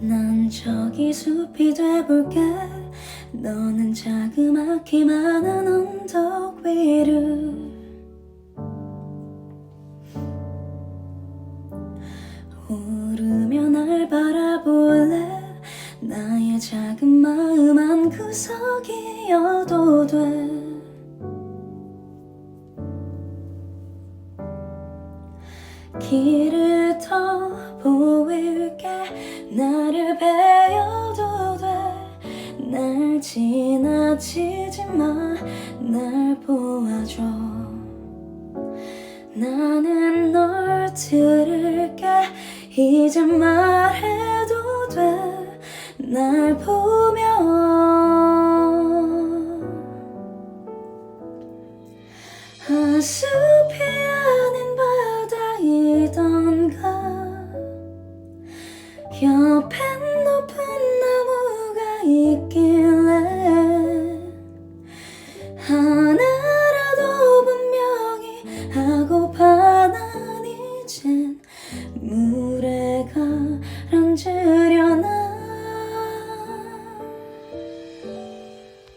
나는 저기 숲이 돼볼게. 너는 자그맣게 많은 언덕 위를. 오르며 날 바라볼래? 나의 작은 마음 한 구석이어도 돼. 길을 더보 지나치지 마 날 보아줘. 나는 널 들을게. 이제 말해도 돼. 날 보며 아, 숲이 아닌 바다이던가. 옆엔 높은 나무가 있길래 하나라도 분명히 하고파 난 물에